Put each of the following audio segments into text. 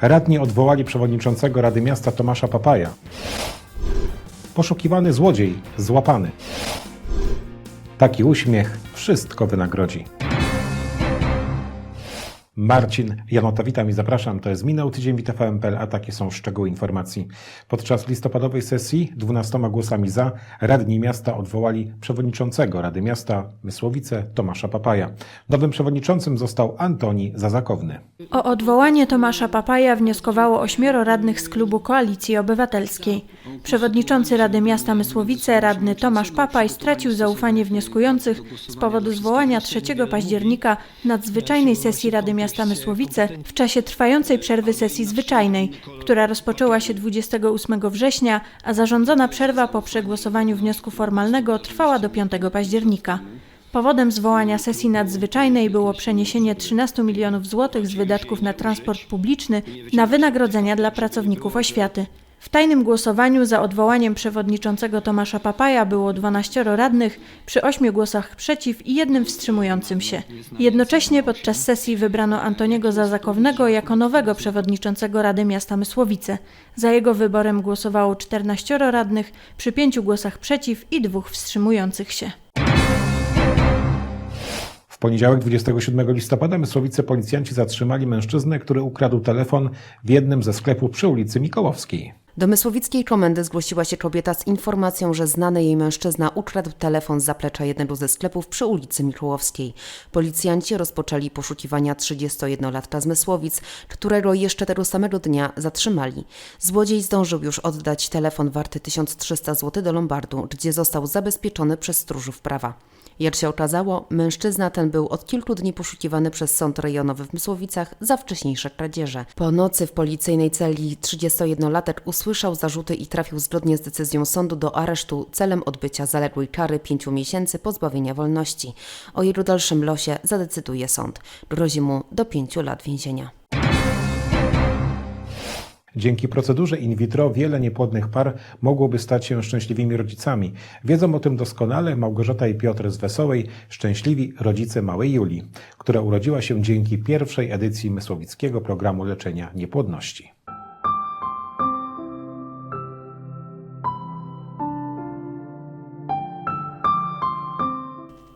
Radni odwołali przewodniczącego Rady Miasta Tomasza Papaja. Poszukiwany złodziej złapany. Taki uśmiech wszystko wynagrodzi. Marcin Janota, witam i zapraszam. To jest Minął Tydzień Wita VMPL, a takie są szczegóły informacji. Podczas listopadowej sesji 12 głosami za radni miasta odwołali przewodniczącego Rady Miasta Mysłowice Tomasza Papaja. Nowym przewodniczącym został Antoni Zazakowny. O odwołanie Tomasza Papaja wnioskowało ośmioro radnych z klubu Koalicji Obywatelskiej. Przewodniczący Rady Miasta Mysłowice, radny Tomasz Papaj, stracił zaufanie wnioskujących z powodu zwołania 3 października nadzwyczajnej sesji Rady Miasta Mysłowice w czasie trwającej przerwy sesji zwyczajnej, która rozpoczęła się 28 września, a zarządzona przerwa po przegłosowaniu wniosku formalnego trwała do 5 października. Powodem zwołania sesji nadzwyczajnej było przeniesienie 13 milionów złotych z wydatków na transport publiczny na wynagrodzenia dla pracowników oświaty. W tajnym głosowaniu za odwołaniem przewodniczącego Tomasza Papaja było 12 radnych przy 8 głosach przeciw i jednym wstrzymującym się. Jednocześnie podczas sesji wybrano Antoniego Zazakownego jako nowego przewodniczącego Rady Miasta Mysłowice. Za jego wyborem głosowało 14 radnych przy 5 głosach przeciw i dwóch wstrzymujących się. W poniedziałek 27 listopada Mysłowice policjanci zatrzymali mężczyznę, który ukradł telefon w jednym ze sklepów przy ulicy Mikołowskiej. Do Mysłowickiej komendy zgłosiła się kobieta z informacją, że znany jej mężczyzna ukradł telefon z zaplecza jednego ze sklepów przy ulicy Mikołowskiej. Policjanci rozpoczęli poszukiwania 31-latka z Mysłowic, którego jeszcze tego samego dnia zatrzymali. Złodziej zdążył już oddać telefon warty 1300 zł do Lombardu, gdzie został zabezpieczony przez stróżów prawa. Jak się okazało, mężczyzna ten był od kilku dni poszukiwany przez sąd rejonowy w Mysłowicach za wcześniejsze kradzieże. Po nocy w policyjnej celi 31-latek usłyszał zarzuty i trafił zgodnie z decyzją sądu do aresztu celem odbycia zaległej kary pięciu miesięcy pozbawienia wolności. O jego dalszym losie zadecyduje sąd. Grozi mu do pięciu lat więzienia. Dzięki procedurze in vitro wiele niepłodnych par mogłoby stać się szczęśliwymi rodzicami. Wiedzą o tym doskonale Małgorzata i Piotr z Wesołej, szczęśliwi rodzice małej Julii, która urodziła się dzięki pierwszej edycji Mysłowickiego programu leczenia niepłodności. –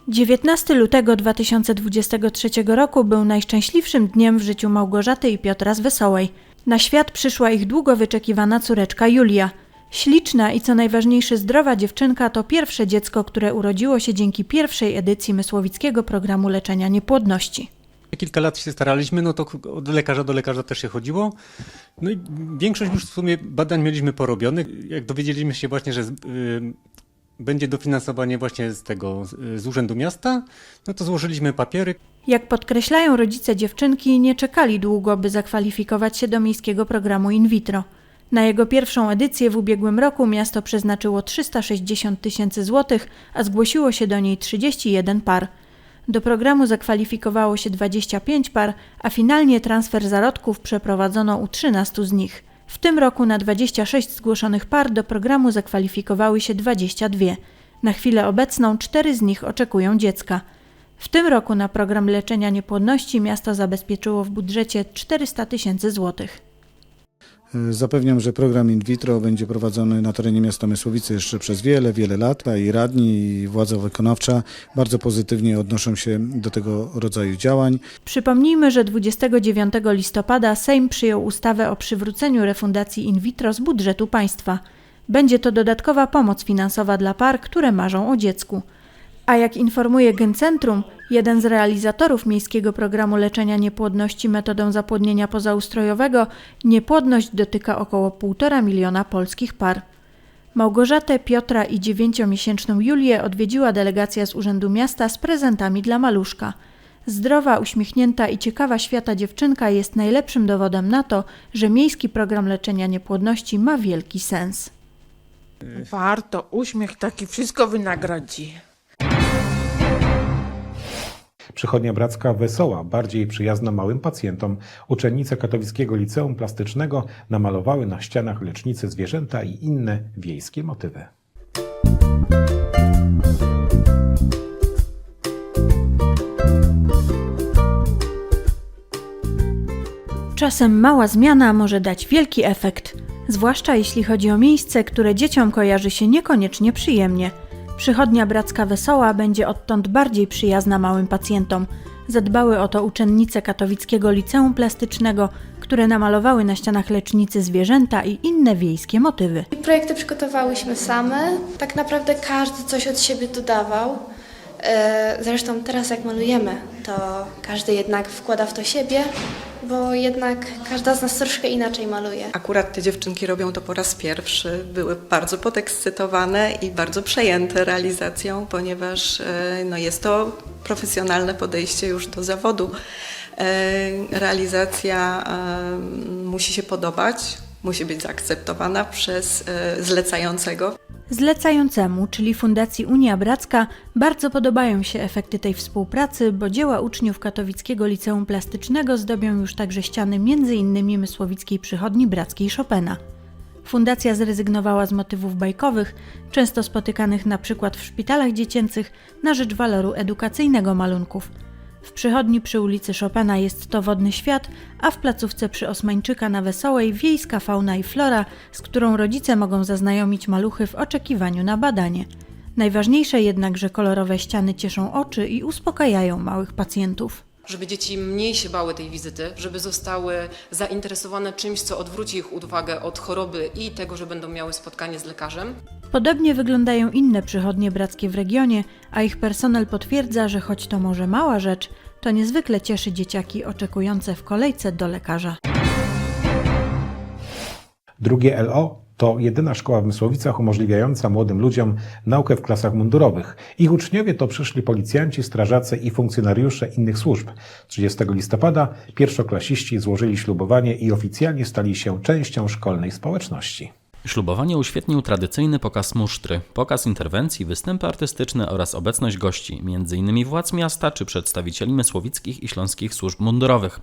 19 lutego 2023 roku był najszczęśliwszym dniem w życiu Małgorzaty i Piotra z Wesołej. Na świat przyszła ich długo wyczekiwana córeczka Julia. Śliczna i co najważniejsze zdrowa dziewczynka to pierwsze dziecko, które urodziło się dzięki pierwszej edycji Mysłowickiego programu leczenia niepłodności. Kilka lat się staraliśmy, no to od lekarza do lekarza też się chodziło. No i większość już w sumie badań mieliśmy porobionych. Jak dowiedzieliśmy się właśnie, że y, będzie dofinansowanie właśnie z tego, z Urzędu Miasta, no to złożyliśmy papiery. Jak podkreślają rodzice dziewczynki, nie czekali długo, by zakwalifikować się do miejskiego programu in vitro. Na jego pierwszą edycję w ubiegłym roku miasto przeznaczyło 360 tysięcy złotych, a zgłosiło się do niej 31 par. Do programu zakwalifikowało się 25 par, a finalnie transfer zarodków przeprowadzono u 13 z nich. W tym roku na 26 zgłoszonych par do programu zakwalifikowały się 22. Na chwilę obecną 4 z nich oczekują dziecka. W tym roku na program leczenia niepłodności miasto zabezpieczyło w budżecie 400 tysięcy złotych. Zapewniam, że program in vitro będzie prowadzony na terenie miasta Mysłowice jeszcze przez wiele, wiele lat. I radni, i władza wykonawcza bardzo pozytywnie odnoszą się do tego rodzaju działań. Przypomnijmy, że 29 listopada Sejm przyjął ustawę o przywróceniu refundacji in vitro z budżetu państwa. Będzie to dodatkowa pomoc finansowa dla par, które marzą o dziecku. A jak informuje Gencentrum, jeden z realizatorów miejskiego programu leczenia niepłodności metodą zapłodnienia pozaustrojowego, niepłodność dotyka około 1,5 miliona polskich par. Małgorzatę, Piotra i dziewięciomiesięczną Julię odwiedziła delegacja z Urzędu Miasta z prezentami dla maluszka. Zdrowa, uśmiechnięta i ciekawa świata dziewczynka jest najlepszym dowodem na to, że miejski program leczenia niepłodności ma wielki sens. Warto, uśmiech taki wszystko wynagrodzi. Przychodnia Bracka Wesoła, bardziej przyjazna małym pacjentom. Uczennice katowickiego liceum plastycznego namalowały na ścianach lecznicy zwierzęta i inne wiejskie motywy. Czasem mała zmiana może dać wielki efekt, zwłaszcza jeśli chodzi o miejsce, które dzieciom kojarzy się niekoniecznie przyjemnie. Przychodnia Bracka Wesoła będzie odtąd bardziej przyjazna małym pacjentom. Zadbały o to uczennice katowickiego liceum plastycznego, które namalowały na ścianach lecznicy zwierzęta i inne wiejskie motywy. Projekty przygotowałyśmy same. Tak naprawdę każdy coś od siebie dodawał. E, Zresztą teraz jak malujemy, to każdy jednak wkłada w to siebie, bo jednak każda z nas troszkę inaczej maluje. Akurat te dziewczynki robią to po raz pierwszy. Były bardzo podekscytowane i bardzo przejęte realizacją, ponieważ e, no, jest to profesjonalne podejście już do zawodu. E, Realizacja e, musi się podobać, musi być zaakceptowana przez zlecającego. Zlecającemu, czyli Fundacji Unia Bracka, bardzo podobają się efekty tej współpracy, bo dzieła uczniów katowickiego liceum plastycznego zdobią już także ściany m.in. Mysłowickiej Przychodni Brackiej Chopina. Fundacja zrezygnowała z motywów bajkowych, często spotykanych na przykład w szpitalach dziecięcych, na rzecz waloru edukacyjnego malunków. W przychodni przy ulicy Chopina jest to wodny świat, a w placówce przy Osmańczyka na Wesołej wiejska fauna i flora, z którą rodzice mogą zaznajomić maluchy w oczekiwaniu na badanie. Najważniejsze jednak, że kolorowe ściany cieszą oczy i uspokajają małych pacjentów. żeby dzieci mniej się bały tej wizyty, żeby zostały zainteresowane czymś, co odwróci ich uwagę od choroby i tego, że będą miały spotkanie z lekarzem. Podobnie wyglądają inne przychodnie brackie w regionie, a ich personel potwierdza, że choć to może mała rzecz, to niezwykle cieszy dzieciaki oczekujące w kolejce do lekarza. Drugie LO to jedyna szkoła w Mysłowicach umożliwiająca młodym ludziom naukę w klasach mundurowych. Ich uczniowie to przyszli policjanci, strażacy i funkcjonariusze innych służb. 30 listopada pierwszoklasiści złożyli ślubowanie i oficjalnie stali się częścią szkolnej społeczności. Ślubowanie uświetnił tradycyjny pokaz musztry, pokaz interwencji, występy artystyczne oraz obecność gości, m.in. władz miasta czy przedstawicieli mysłowickich i śląskich służb mundurowych.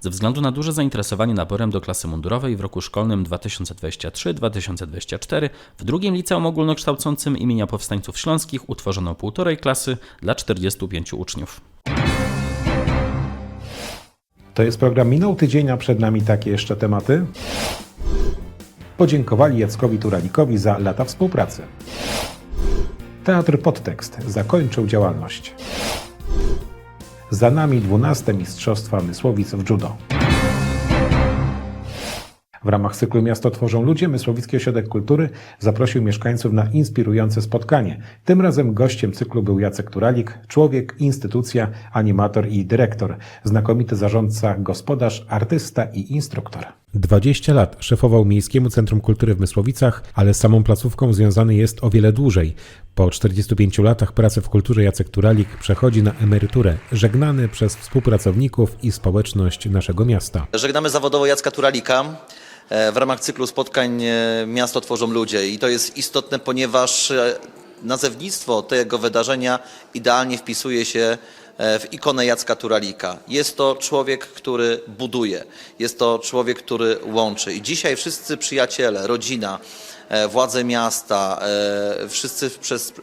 Ze względu na duże zainteresowanie naborem do klasy mundurowej w roku szkolnym 2023-2024 w drugim liceum ogólnokształcącym imienia Powstańców Śląskich utworzono półtorej klasy dla 45 uczniów. To jest program Minął Tydzień, a przed nami takie jeszcze tematy. Podziękowali Jackowi Turalikowi za lata współpracy. Teatr Podtekst zakończył działalność. Za nami 12 Mistrzostwa Mysłowic w judo. W ramach cyklu Miasto tworzą ludzie Mysłowicki Ośrodek Kultury zaprosił mieszkańców na inspirujące spotkanie. Tym razem gościem cyklu był Jacek Turalik, człowiek, instytucja, animator i dyrektor, znakomity zarządca, gospodarz, artysta i instruktor. 20 lat szefował Miejskiemu Centrum Kultury w Mysłowicach, ale z samą placówką związany jest o wiele dłużej. Po 45 latach pracy w kulturze Jacek Turalik przechodzi na emeryturę, żegnany przez współpracowników i społeczność naszego miasta. Żegnamy zawodowo Jacka Turalika e, w ramach cyklu spotkań e, Miasto tworzą ludzie i to jest istotne, ponieważ e, nazewnictwo tego wydarzenia idealnie wpisuje się w ikonę Jacka Turalika. Jest to człowiek, który buduje, jest to człowiek, który łączy i dzisiaj wszyscy przyjaciele, rodzina, e, władze miasta, e, wszyscy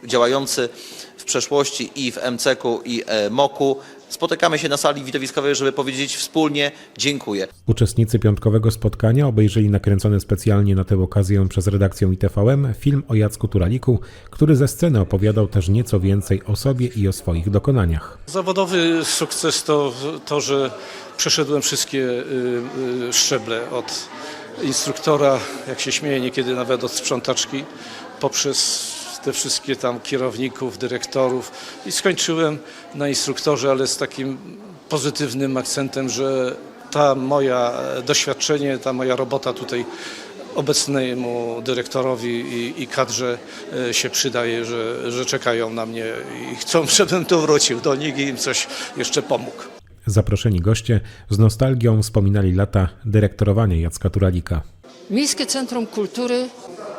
działający w przeszłości i w MCK-u i e, MOK-u spotykamy się na sali widowiskowej, żeby powiedzieć wspólnie dziękuję. Uczestnicy piątkowego spotkania obejrzeli nakręcony specjalnie na tę okazję przez redakcję ITVM film o Jacku Turaliku, który ze sceny opowiadał też nieco więcej o sobie i o swoich dokonaniach. Zawodowy sukces to to, że przeszedłem wszystkie y, y, szczeble od instruktora, jak się śmieję niekiedy nawet od sprzątaczki, poprzez te wszystkie tam kierowników, dyrektorów i skończyłem na instruktorze, ale z takim pozytywnym akcentem, że ta moja e, doświadczenie, ta moja robota tutaj obecnemu dyrektorowi i, i kadrze e, się przydaje, że, że czekają na mnie i chcą, żebym tu wrócił do nich i im coś jeszcze pomógł. Zaproszeni goście z nostalgią wspominali lata dyrektorowania Jacka Turalika. Miejskie Centrum Kultury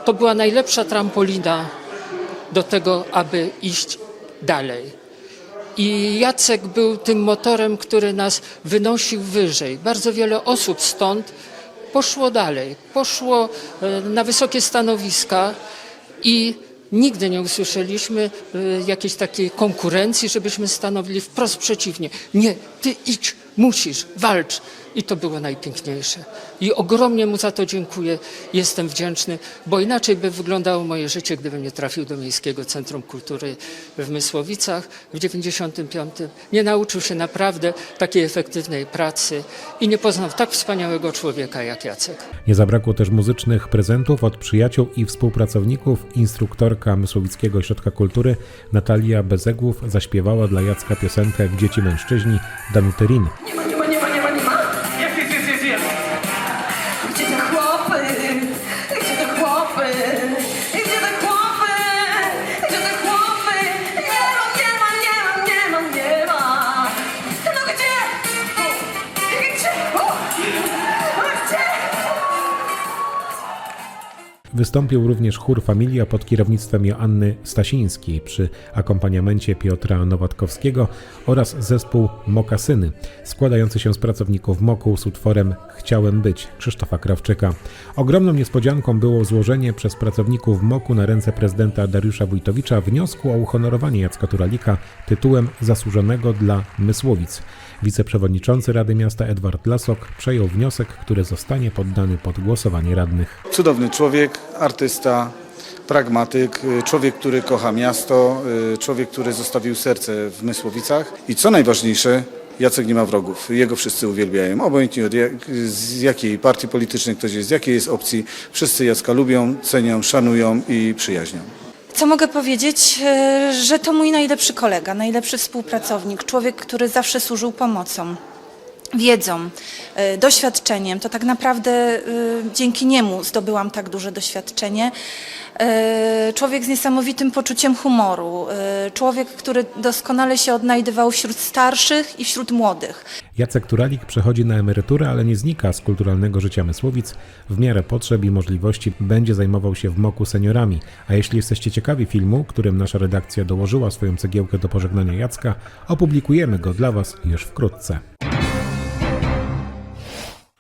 to była najlepsza trampolina do tego, aby iść dalej. I Jacek był tym motorem, który nas wynosił wyżej. Bardzo wiele osób stąd poszło dalej, poszło e, na wysokie stanowiska i nigdy nie usłyszeliśmy e, jakiejś takiej konkurencji, żebyśmy stanowili wprost przeciwnie. Nie, ty idź, musisz, walcz. I to było najpiękniejsze. I ogromnie mu za to dziękuję, jestem wdzięczny, bo inaczej by wyglądało moje życie, gdybym nie trafił do Miejskiego Centrum Kultury w Mysłowicach w 95. Nie nauczył się naprawdę takiej efektywnej pracy i nie poznał tak wspaniałego człowieka jak Jacek. Nie zabrakło też muzycznych prezentów od przyjaciół i współpracowników. Instruktorka Mysłowickiego Ośrodka Kultury Natalia Bezegłów zaśpiewała dla Jacka piosenkę Dzieci mężczyźni Danuty Rin. Wystąpił również chór Familia pod kierownictwem Joanny Stasińskiej przy akompaniamencie Piotra Nowatkowskiego oraz zespół Mokasyny, składający się z pracowników MOKU z utworem Chciałem być Krzysztofa Krawczyka. Ogromną niespodzianką było złożenie przez pracowników MOKU na ręce prezydenta Dariusza Wójtowicza wniosku o uhonorowanie Jacka Turalika tytułem zasłużonego dla Mysłowic. Wiceprzewodniczący Rady Miasta Edward Lasok przejął wniosek, który zostanie poddany pod głosowanie radnych. Cudowny człowiek, artysta, pragmatyk, y, człowiek, który kocha miasto, y, człowiek, który zostawił serce w Mysłowicach i co najważniejsze, Jacek nie ma wrogów. Jego wszyscy uwielbiają. Obojętnie od jak, z jakiej partii politycznej ktoś jest, z jakiej jest opcji. Wszyscy Jacka lubią, cenią, szanują i przyjaźnią. Co mogę powiedzieć, E, że to mój najlepszy kolega, najlepszy współpracownik, człowiek, który zawsze służył pomocą, wiedzą, e, doświadczeniem. To tak naprawdę e, dzięki niemu zdobyłam tak duże doświadczenie. E, Człowiek z niesamowitym poczuciem humoru, człowiek, który doskonale się odnajdywał wśród starszych i wśród młodych. Jacek Turalik przechodzi na emeryturę, ale nie znika z kulturalnego życia Mysłowic. W miarę potrzeb i możliwości będzie zajmował się w MOKU seniorami. A jeśli jesteście ciekawi filmu, którym nasza redakcja dołożyła swoją cegiełkę do pożegnania Jacka, opublikujemy go dla Was już wkrótce.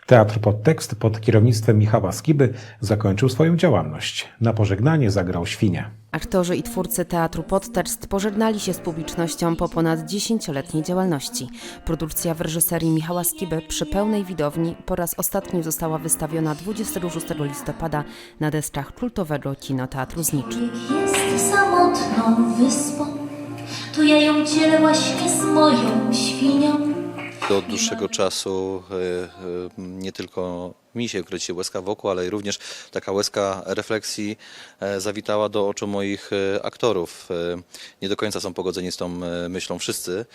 Teatr Podtekst pod kierownictwem Michała Skiby zakończył swoją działalność. Na pożegnanie zagrał świnie. Aktorzy i twórcy teatru Podtekst pożegnali się z publicznością po ponad dziesięcioletniej działalności. Produkcja w reżyserii Michała Skiby przy pełnej widowni po raz ostatni została wystawiona 26 listopada na deskach kultowego kinoteatru Znicz. Jest samotną wyspą, to ja ją dzielę właśnie z moją świnią. Do dłuższego czasu e, e, nie tylko mi się kręci łezka wokół, ale również taka łezka refleksji e, zawitała do oczu moich aktorów. Nie do końca są pogodzeni z tą myślą wszyscy,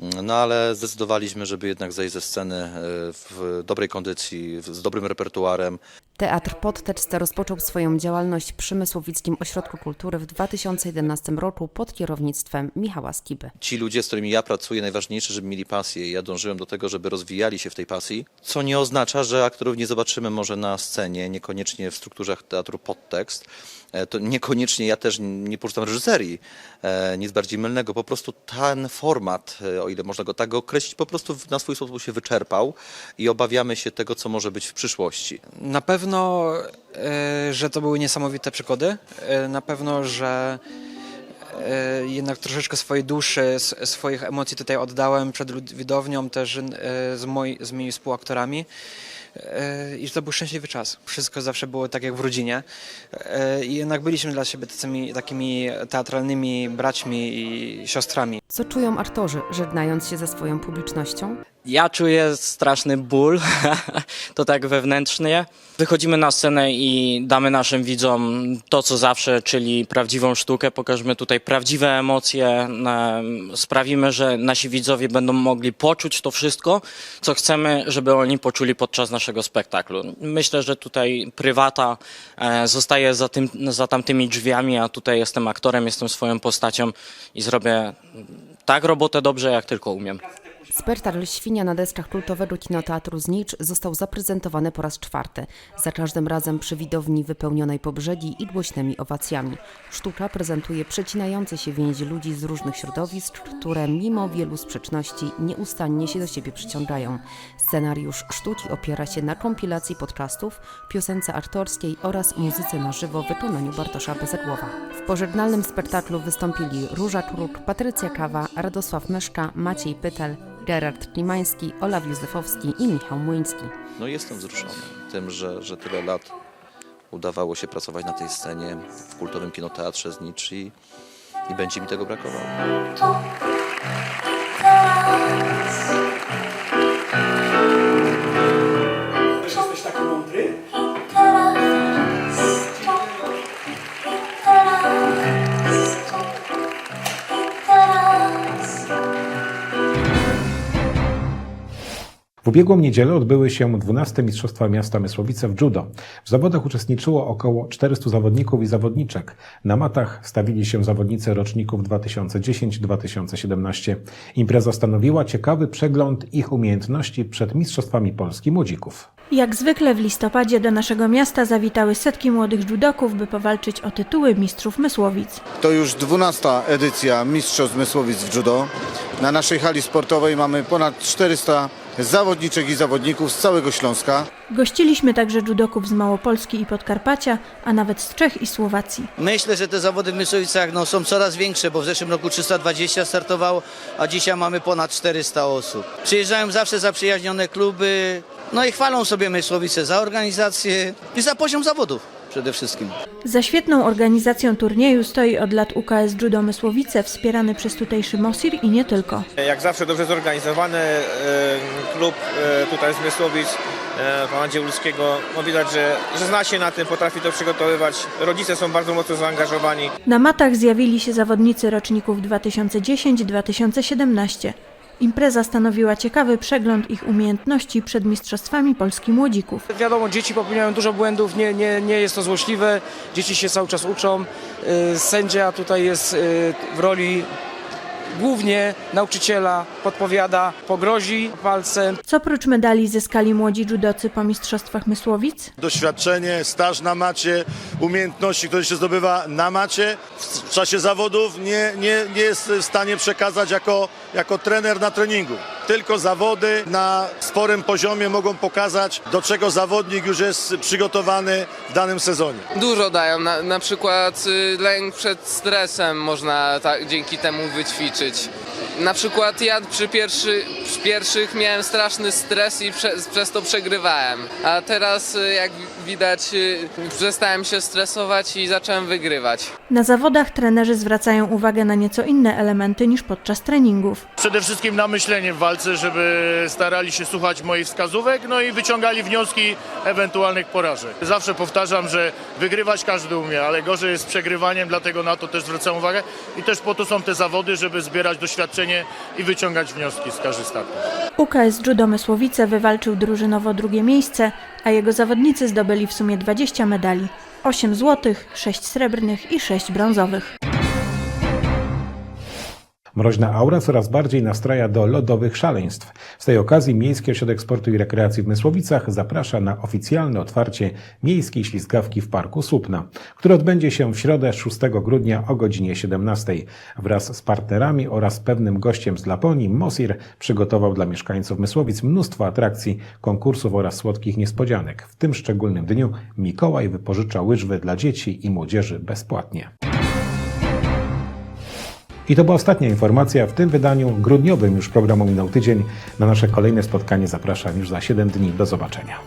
Mm, no ale zdecydowaliśmy, żeby jednak zejść ze sceny w dobrej kondycji, z dobrym repertuarem, Teatr Podtekst rozpoczął swoją działalność przy Mysłowickim Ośrodku Kultury w 2011 roku pod kierownictwem Michała Skiby. ci ludzie, z którymi ja pracuję, najważniejsze, żeby mieli pasję ja dążyłem do tego, żeby rozwijali się w tej pasji, co nie oznacza, że aktorów nie zobaczymy może na scenie, niekoniecznie w strukturach teatru podtekst. E, To niekoniecznie ja też nie porzucam reżyserii, e, nic bardziej mylnego. Po prostu ten format, e, o ile można go tak określić, po prostu na swój sposób się wyczerpał i obawiamy się tego, co może być w przyszłości. Na pewno, że to były niesamowite przygody. Na pewno, że jednak troszeczkę swojej duszy, swoich emocji tutaj oddałem przed widownią, też z, moi, z moimi współaktorami. E, I że to był szczęśliwy czas. Wszystko zawsze było tak jak w rodzinie. E, I jednak byliśmy dla siebie takimi teatralnymi braćmi i siostrami. Co czują aktorzy, żegnając się ze swoją publicznością? Ja czuję straszny ból, to tak wewnętrznie. Wychodzimy na scenę i damy naszym widzom to, co zawsze, czyli prawdziwą sztukę. Pokażemy tutaj prawdziwe emocje, em, sprawimy, że nasi widzowie będą mogli poczuć to wszystko, co chcemy, żeby oni poczuli podczas naszego spektaklu. Myślę, że tutaj prywata e, zostaje za, tym, za tamtymi drzwiami, a tutaj jestem aktorem, jestem swoją postacią i zrobię tak robotę dobrze, jak tylko umiem. Spektakl Świnia na deskach kultowego kinoteatru Znicz został zaprezentowany po raz czwarty, za każdym razem przy widowni wypełnionej po brzegi i głośnymi owacjami. Sztuka prezentuje przecinające się więzi ludzi z różnych środowisk, które mimo wielu sprzeczności nieustannie się do siebie przyciągają. Scenariusz sztuki opiera się na kompilacji podcastów, piosence aktorskiej oraz muzyce na żywo w wykonaniu Bartosza Bezegłowa. W pożegnalnym spektaklu wystąpili Róża Kruk, Patrycja Kawa, Radosław Myszka, Maciej Pytel, Gerard Klimański, Olaf Józefowski i Michał Młyński. No jestem wzruszony tym, że, że tyle lat udawało się pracować na tej scenie w kultowym kinoteatrze Znicz i, i będzie mi tego brakowało. W ubiegłą niedzielę odbyły się 12 Mistrzostwa Miasta Mysłowice w judo. W zawodach uczestniczyło około 400 zawodników i zawodniczek. Na matach stawili się zawodnicy roczników 2010-2017. Impreza stanowiła ciekawy przegląd ich umiejętności przed Mistrzostwami Polski Młodzików. Jak zwykle w listopadzie do naszego miasta zawitały setki młodych judoków, by powalczyć o tytuły mistrzów Mysłowic. To już 12 edycja Mistrzostw Mysłowic w judo. Na naszej hali sportowej mamy ponad 400 zawodniczek i zawodników z całego Śląska. Gościliśmy także judoków z Małopolski i Podkarpacia, a nawet z Czech i Słowacji. Myślę, że te zawody w Myszowicach no, są coraz większe, bo w zeszłym roku 320 startowało, a dzisiaj mamy ponad 400 osób. Przyjeżdżają zawsze zaprzyjaźnione kluby, no i chwalą sobie Mysłowice za organizację i za poziom zawodów przede wszystkim. Za świetną organizacją turnieju stoi od lat UKS Judo Mysłowice, wspierany przez tutejszy MOSIR i nie tylko. Jak zawsze dobrze zorganizowany e, klub e, tutaj z Mysłowic, e, pana Dziełuskiego, no widać, że, że zna się na tym, potrafi to przygotowywać. Rodzice są bardzo mocno zaangażowani. Na matach zjawili się zawodnicy roczników 2010-2017. Impreza stanowiła ciekawy przegląd ich umiejętności przed Mistrzostwami Polski Młodzików. Wiadomo, dzieci popełniają dużo błędów, nie, nie, nie jest to złośliwe, dzieci się cały czas uczą. Y, Sędzia tutaj jest y, w roli głównie nauczyciela, podpowiada, pogrozi palcem. Co prócz medali zyskali młodzi judocy po Mistrzostwach Mysłowic? Doświadczenie, staż na macie, umiejętności, które się zdobywa na macie w czasie zawodów nie, nie, nie jest w stanie przekazać jako, jako trener na treningu. Tylko zawody na sporym poziomie mogą pokazać, do czego zawodnik już jest przygotowany w danym sezonie. Dużo dają, na, na przykład y, lęk przed stresem można dzięki temu wyćwiczyć. Na przykład ja przy, pierwszy, przy pierwszych miałem straszny stres i prze, przez to przegrywałem. A teraz y, jak widać y, przestałem się stresować i zacząłem wygrywać. Na zawodach trenerzy zwracają uwagę na nieco inne elementy niż podczas treningów. Przede wszystkim na myślenie w walce, żeby starali się słuchać moich wskazówek, no i wyciągali wnioski ewentualnych porażek. Zawsze powtarzam, że wygrywać każdy umie, ale gorzej jest z przegrywaniem, dlatego na to też zwracam uwagę i też po to są te zawody, żeby zbierać doświadczenie i wyciągać wnioski z każdych startów. UKS Judo Mysłowice wywalczył drużynowo drugie miejsce, a jego zawodnicy zdobyli w sumie 20 medali. 8 złotych, 6 srebrnych i 6 brązowych. Mroźna aura coraz bardziej nastraja do lodowych szaleństw. Z tej okazji Miejski Ośrodek Sportu i Rekreacji w Mysłowicach zaprasza na oficjalne otwarcie miejskiej ślizgawki w Parku Słupna, które odbędzie się w środę 6 grudnia o godzinie 17. Wraz z partnerami oraz pewnym gościem z Laponii Mosir przygotował dla mieszkańców Mysłowic mnóstwo atrakcji, konkursów oraz słodkich niespodzianek. W tym szczególnym dniu Mikołaj wypożycza łyżwy dla dzieci i młodzieży bezpłatnie. I to była ostatnia informacja w tym wydaniu grudniowym już programu minął tydzień. Na nasze kolejne spotkanie zapraszam już za 7 dni. Do zobaczenia.